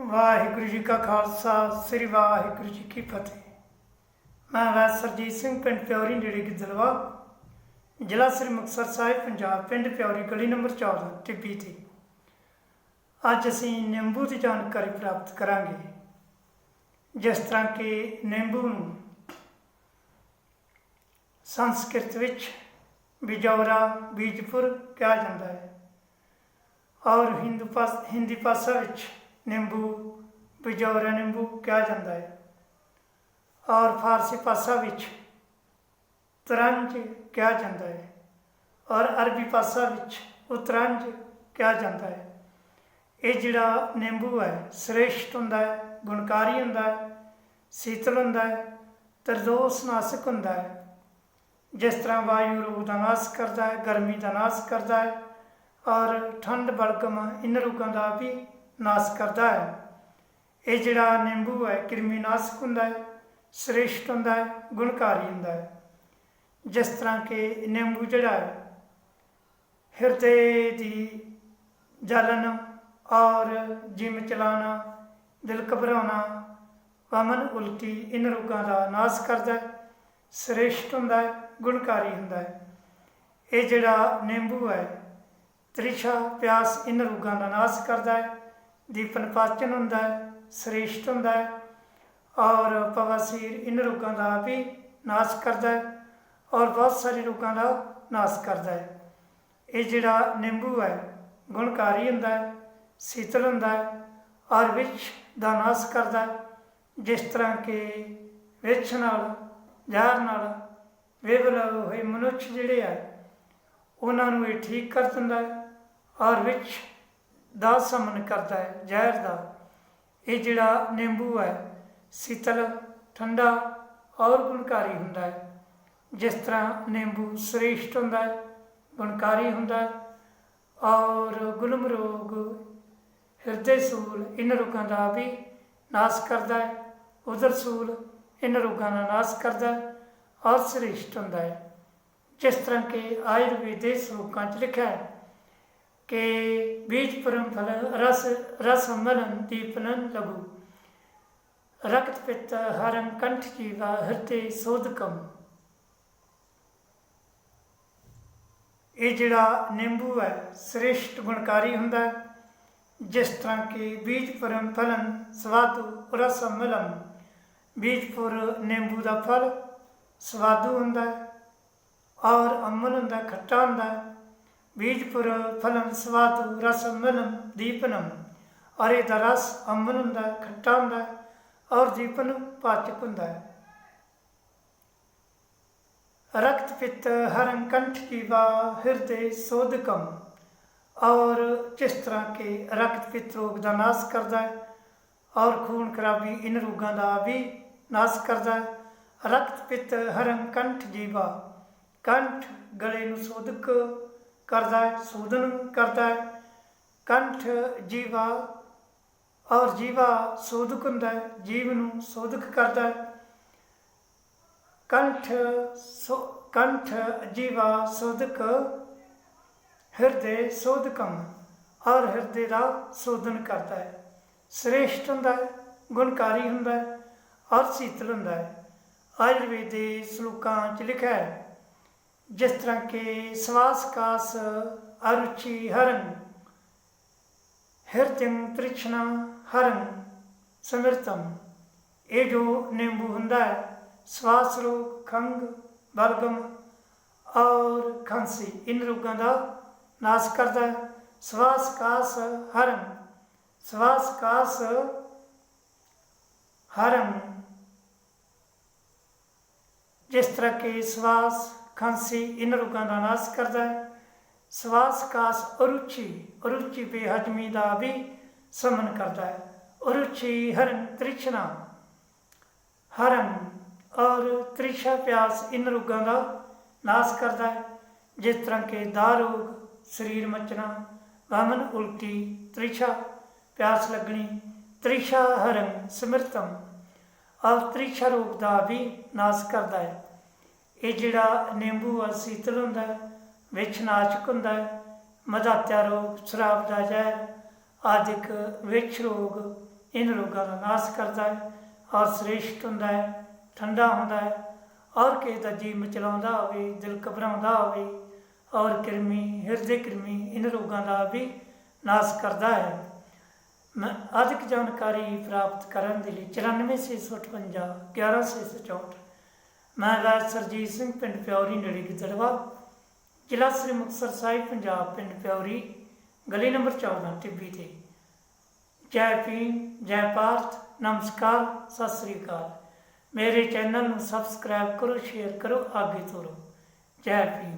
ਵਾਹਿਗੁਰੂ ਜੀ ਕਾ ਖਾਲਸਾ, ਸ੍ਰੀ ਵਾਹਿਗੁਰੂ ਜੀ ਕੀ ਫਤਿਹ। ਮੈਂ ਵਾਸਰਜੀਤ ਸਿੰਘ, ਪਿੰਡ ਪਿਉਰੀ ਨੇੜੇ ਗਿੱਦਲਵਾ ਜ਼ਿਲ੍ਹਾ ਸ੍ਰੀ ਮੁਕਤਸਰ ਸਾਹਿਬ, ਪੰਜਾਬ, ਪਿੰਡ ਪਿਉਰੀ ਗਲੀ ਨੰਬਰ 14 ਟਿੱਬੀ ਤੇ। ਅੱਜ ਅਸੀਂ ਨਿੰਬੂ ਦੀ ਜਾਣਕਾਰੀ ਪ੍ਰਾਪਤ ਕਰਾਂਗੇ। ਜਿਸ ਤਰ੍ਹਾਂ ਕਿ ਨਿੰਬੂ ਨੂੰ ਸੰਸਕ੍ਰਿਤ ਵਿੱਚ ਬਿਜੌਰਾ, ਬੀਜਪੁਰ ਕਿਹਾ ਜਾਂਦਾ ਹੈ। ਔਰ ਹਿੰਦੂ ਪਾਸ, ਹਿੰਦੀ ਭਾਸ਼ਾ ਵਿੱਚ ਨਿੰਬੂ, ਬਿਜੌਰਾ ਨਿੰਬੂ ਕਿਹਾ ਜਾਂਦਾ ਹੈ। ਔਰ ਫਾਰਸੀ ਭਾਸ਼ਾ ਵਿੱਚ ਤਰੰਜ ਕਿਹਾ ਜਾਂਦਾ ਹੈ। ਔਰ ਅਰਬੀ ਭਾਸ਼ਾ ਵਿੱਚ ਉਤਰੰਜ ਕਿਹਾ ਜਾਂਦਾ ਹੈ। ਇਹ ਜਿਹੜਾ ਨਿੰਬੂ ਹੈ, ਸ੍ਰੇਸ਼ਟ ਹੁੰਦਾ ਹੈ, ਗੁਣਕਾਰੀ ਹੁੰਦਾ ਹੈ, ਸੀਤਲ ਹੁੰਦਾ ਹੈ, ਤਰਦੋਸ ਨਾਸਕ ਹੁੰਦਾ ਹੈ। ਜਿਸ ਤਰ੍ਹਾਂ ਵਾਯੂ ਰੋਗ ਦਾ ਨਾਸ਼ ਕਰਦਾ ਹੈ, ਗਰਮੀ ਦਾ ਨਾਸ਼ ਕਰਦਾ ਹੈ, ਔਰ ਠੰਡ, ਬਲਗਮ ਇਹਨਾਂ ਰੋਗਾਂ ਦਾ ਵੀ ਨਾਸ਼ ਕਰਦਾ ਹੈ। ਇਹ ਜਿਹੜਾ ਨਿੰਬੂ ਹੈ, ਕਿਰਮੀ ਨਾਸ਼ਕ ਹੁੰਦਾ ਹੈ, ਸ੍ਰੇਸ਼ਟ ਹੁੰਦਾ ਹੈ, ਗੁਣਕਾਰੀ ਹੁੰਦਾ ਹੈ। ਜਿਸ ਤਰ੍ਹਾਂ ਕਿ ਨਿੰਬੂ ਜਿਹੜਾ ਹੈ, ਹਿਰਦੇ ਦੀ ਜਲਨ ਔਰ ਜਿਮ ਚਲਾਣਾ ਦਿਲ ਘਬਰਾਉਣਾ ਵਮਨ ਉਲਟੀ ਇਨ ਰੋਗਾਂ ਦਾ ਨਾਸ਼ ਕਰਦਾ ਹੈ, ਸ੍ਰੇਸ਼ਟ ਹੁੰਦਾ ਹੈ, ਗੁਣਕਾਰੀ ਹੁੰਦਾ ਹੈ। ਇਹ ਜਿਹੜਾ ਨਿੰਬੂ ਹੈ, ਤ੍ਰਿਸ਼ਾ ਪਿਆਸ ਇਨ ਰੋਗਾਂ ਦਾ ਨਾਸ਼ ਕਰਦਾ ਹੈ। ਦੀਪਨ ਪਾਚਨ ਹੁੰਦਾ ਹੈ, ਸ੍ਰੇਸ਼ਟ ਹੁੰਦਾ ਹੈ ਔਰ ਪਵਸੀਰ ਇਨ ਰੋਗਾਂ ਦਾ ਵੀ ਨਾਸ਼ ਕਰਦਾ ਹੈ ਔਰ ਬਹੁਤ ਸਾਰੇ ਰੋਗਾਂ ਦਾ ਨਾਸ਼ ਕਰਦਾ ਹੈ। ਇਹ ਜਿਹੜਾ ਨਿੰਬੂ ਹੈ, ਗੁਣਕਾਰੀ ਹੁੰਦਾ ਹੈ, ਸੀਤਲ ਹੁੰਦਾ ਹੈ ਔਰ ਵਿੱਚ ਦਾ ਨਾਸ਼ ਕਰਦਾ ਹੈ, ਜਿਸ ਤਰ੍ਹਾਂ ਕਿ ਵਿੱਚ ਨਾਲ, ਜ਼ਹਿਰ ਨਾਲ ਵੇਵਲ ਹੋਏ ਮਨੁੱਖ ਜਿਹੜੇ ਆ, ਉਹਨਾਂ ਨੂੰ ਇਹ ਠੀਕ ਕਰ ਦਿੰਦਾ ਹੈ ਔਰ ਵਿੱਚ ਦਾ ਸਮਨ ਕਰਦਾ ਹੈ, ਜ਼ਹਿਰ ਦਾ। ਇਹ ਜਿਹੜਾ ਨਿੰਬੂ ਹੈ, ਸੀਤਲ, ਠੰਡਾ ਔਰ ਗੁਣਕਾਰੀ ਹੁੰਦਾ ਹੈ। ਜਿਸ ਤਰ੍ਹਾਂ ਨਿੰਬੂ ਸ੍ਰੇਸ਼ਟ ਹੁੰਦਾ ਹੈ, ਗੁਣਕਾਰੀ ਹੁੰਦਾ ਹੈ ਔਰ ਗੁਲਮ ਰੋਗ, ਹਿਰਦੇ ਸੂਲ ਇਹਨਾਂ ਰੋਗਾਂ ਦਾ ਵੀ ਨਾਸ਼ ਕਰਦਾ ਹੈ, ਉਦਰ ਸੂਲ ਇਹਨਾਂ ਰੋਗਾਂ ਦਾ ਨਾਸ਼ ਕਰਦਾ ਹੈ ਔਰ ਸ੍ਰੇਸ਼ਟ ਹੁੰਦਾ ਹੈ। ਜਿਸ ਤਰ੍ਹਾਂ ਕਿ ਆਯੁਰਵੇਦ ਦੇ ਸ਼ਲੋਕਾਂ 'ਚ ਲਿਖਿਆ ਹੈ ਕਿ ਬੀਜ ਪਰਮ ਫਲ ਰਸ ਰਸ ਮਲਨ ਦੀਪਨਨ ਲਗੂ ਰਕਤ ਪਿੱਤ ਹਰੰ ਕੰਠ ਜੀਵਾ ਹਿਰਤੇ ਸੋਧਕਮ ਇਹ ਜਿਹੜਾ ਨਿੰਬੂ ਹੈ, ਸ੍ਰੇਸ਼ਟ ਗੁਣਕਾਰੀ ਹੁੰਦਾ ਜਿਸ ਤਰ੍ਹਾਂ ਕਿ ਬੀਜ ਪਰਮ ਫਲਨ ਸਵਾਦੂ ਰਸ ਮਲਮ ਬੀਜਪੁਰ ਨਿੰਬੂ ਦਾ ਫਲ ਸਵਾਦੂ ਹੁੰਦਾ ਔਰ ਅਮਨ ਹੁੰਦਾ ਖੱਟਾ ਹੁੰਦਾ ਹੈ। ਬੀਜਪੁਰ ਫਲਮ ਸਵਾਦੂ ਰਸ ਮਲਮ ਦੀਪਨਮ। ਔਰ ਇਹ ਦਾ ਰਸ ਅਮਨ ਹੁੰਦਾ, ਖੱਟਾ ਹੁੰਦਾ, ਔਰ ਦੀਪਨ ਪਾਚਕ ਹੁੰਦਾ। ਹੈ ਰਕਤ ਪਿੱਤ ਹਰੰ ਕੰਠ ਜੀਵਾ ਹਿਰਦੇ ਸੋਧਕਮ ਔਰ ਜਿਸ ਤਰ੍ਹਾਂ ਕਿ ਰਕਤ ਪਿੱਤ ਰੋਗ ਦਾ ਨਾਸ਼ ਕਰਦਾ ਹੈ ਔਰ ਖੂਨ ਖਰਾਬੀ ਇਨ ਰੋਗਾਂ ਦਾ ਵੀ ਨਾਸ਼ ਕਰਦਾ ਹੈ ਰਕਤ ਪਿੱਤ ਹਰੰ ਕੰਠ ਜੀਵਾ। ਕੰਠ ਗਲੇ ਨੂੰ ਸੋਧਕ ਕਰਦਾ ਹੈ, ਸੋਧਨ ਕਰਦਾ ਹੈ। ਕੰਠ ਜੀਵਾ ਔਰ ਜੀਵਾ ਸੋਧਕ ਹੁੰਦਾ ਹੈ, ਜੀਵ ਨੂੰ ਸੋਧਕ ਕਰਦਾ ਹੈ। ਕੰਠ ਸੋ, ਕੰਠ ਜੀਵਾ ਸੋਧਕ ਹਿਰਦੇ ਸੋਧਕਮ ਔਰ ਹਿਰਦੇ ਦਾ ਸੋਧਨ ਕਰਦਾ ਹੈ। ਸ੍ਰੇਸ਼ਟ ਹੁੰਦਾ ਹੈ, ਗੁਣਕਾਰੀ ਹੁੰਦਾ ਹੈ ਔਰ ਸੀਤਲ ਹੁੰਦਾ ਹੈ। ਆਯੁਰਵੇਦ ਦੇ ਸ਼ਲੋਕਾਂ 'ਚ ਲਿਖਿਆ ਹੈ ਜਿਸ ਤਰ੍ਹਾਂ ਕਿ ਸਵਾਸ, ਕਾਸ, ਅਰੁਚੀ, ਹਰਨ ਹਿਰਦਿੰ ਤ੍ਰਿਛਣਾ ਹਰਨ, ਸਮਿਰਤਮ। ਇਹ ਜੋ ਨਿੰਬੂ ਹੁੰਦਾ ਹੈ, ਸਵਾਸ ਰੋਗ ਖੰਗ ਬਲਗਮ ਔਰ ਖਾਂਸੀ, ਇਨ ਰੋਗਾਂ ਦਾ ਨਾਸ਼ ਕਰਦਾ ਹੈ। ਸਵਾਸ, ਕਾਸ, ਹਰਨ, ਸਵਾਸ, ਕਾਸ, ਹਰਨ। ਜਿਸ ਤਰ੍ਹਾਂ ਕਿ ਸਵਾਸ ਖਾਂਸੀ ਇਹਨਾਂ ਰੋਗਾਂ ਦਾ ਨਾਸ਼ ਕਰਦਾ ਹੈ। ਸਵਾਸ ਕਾਸ ਅਰੁਚੀ ਅਰੁਚੀ ਬੇਹਜਮੀ ਦਾ ਵੀ ਸਮਨ ਕਰਦਾ ਹੈ। ਅਰੁਚੀ ਹਰਨ ਤ੍ਰਿਛਨਾ ਹਰਨ ਔਰ ਤ੍ਰਿਸ਼ਾ ਪਿਆਸ ਇਨ ਰੋਗਾਂ ਦਾ ਨਾਸ਼ ਕਰਦਾ ਹੈ। ਜਿਸ ਤਰ੍ਹਾਂ ਕਿ ਦਾ ਰੋਗ ਸਰੀਰ ਮਚਣਾ, ਵਾਮਨ ਉਲਟੀ, ਤ੍ਰਿਸ਼ਾ ਪਿਆਸ ਲੱਗਣੀ, ਤ੍ਰਿਸ਼ਾ ਹਰਨ ਸਮਰਤਮ ਔਰ ਤ੍ਰਿਸ਼ਾ ਰੋਗ ਦਾ ਵੀ ਨਾਸ਼ ਕਰਦਾ ਹੈ। ਇਹ ਜਿਹੜਾ ਨਿੰਬੂ ਆ ਸੀਤਲ ਹੁੰਦਾ ਹੈ, ਵਿੱਚ ਨਾਚਕ ਹੁੰਦਾ ਹੈ, ਮਧਾਤਿਆ ਰੋਗ ਸ਼ਰਾਬ ਦਾ ਜ਼ਹਿਰ, ਆਦਿਕ ਵਿੱਚ ਰੋਗ, ਇਨ ਰੋਗਾਂ ਦਾ ਨਾਸ਼ ਕਰਦਾ ਹੈ ਔਰ ਸ੍ਰੇਸ਼ਟ ਹੁੰਦਾ ਹੈ, ਠੰਡਾ ਹੁੰਦਾ ਹੈ। ਔਰ ਕਿਸੇ ਦਾ ਜੀ ਮਚਲਾਉਂਦਾ ਹੋਵੇ, ਦਿਲ ਘਬਰਾਉਂਦਾ ਹੋਵੇ, ਔਰ ਕਿਰਮੀ, ਹਿਰਦੇ ਕਿਰਮੀ ਇਨ ਰੋਗਾਂ ਦਾ ਵੀ ਨਾਸ਼ ਕਰਦਾ ਹੈ। ਮੈਂ ਅਧਿਕ ਜਾਣਕਾਰੀ ਪ੍ਰਾਪਤ ਕਰਨ ਦੇ ਲਈ 94658 11664 ਮੈਂ ਰਾਜ ਸਰਜੀਤ ਸਿੰਘ, ਪਿੰਡ ਪਿਉਰੀ ਨੇੜੇ ਗਿੱਦੜਵਾ, ਜ਼ਿਲ੍ਹਾ ਸ੍ਰੀ ਮੁਕਤਸਰ ਸਾਹਿਬ, ਪੰਜਾਬ, ਪਿੰਡ ਪਿਉਰੀ ਗਲੀ ਨੰਬਰ 14 ਟਿੱਬੀ ਤੇ। ਜੈ ਭੀਮ, ਜੈ ਪਾਰਥ ਨਮਸਕਾਰ, ਸਤਿ ਸ੍ਰੀ ਅਕਾਲ। ਮੇਰੇ ਚੈਨਲ ਨੂੰ ਸਬਸਕ੍ਰਾਈਬ ਕਰੋ, ਸ਼ੇਅਰ ਕਰੋ, ਅੱਗੇ ਤੋਰੋ। ਜੈ ਭੀਮ।